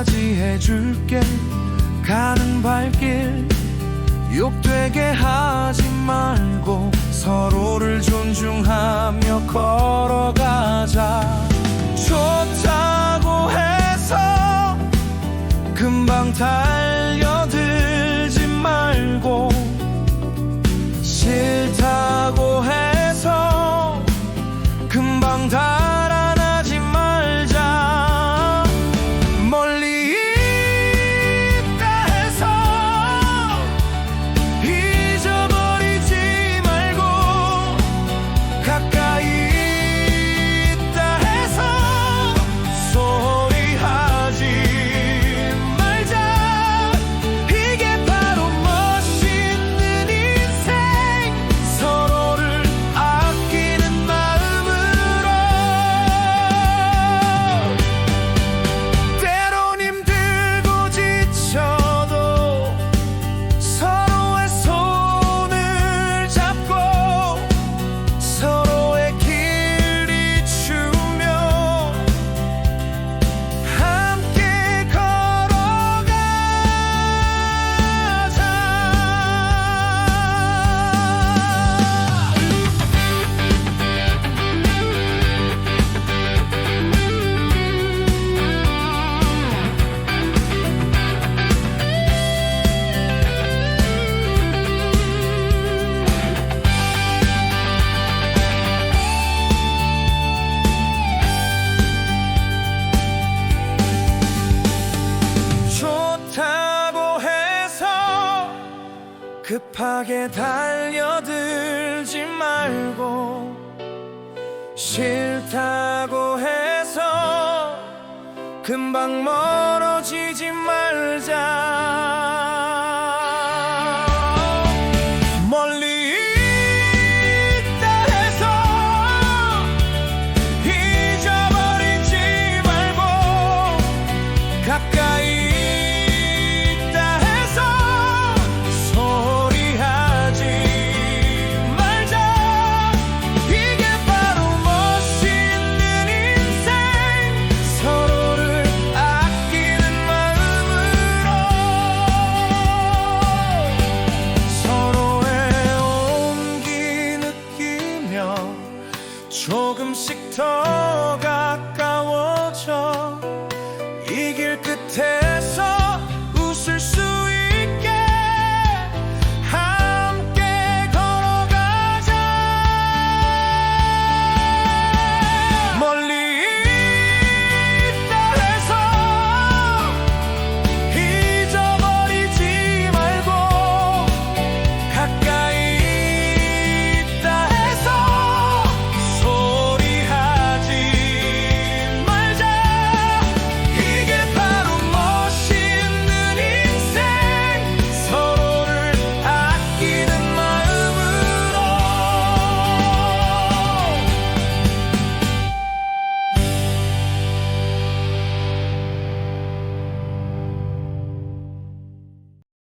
끝까지 해줄게. 가는 발길 욕되게 하지 말고 서로를 존중하며 걸어가자. 좋다고 해서 금방 달 급하게 달려들지 말고 싫다고 해서 금방 멀어지지 말자. 조금씩 더 가까이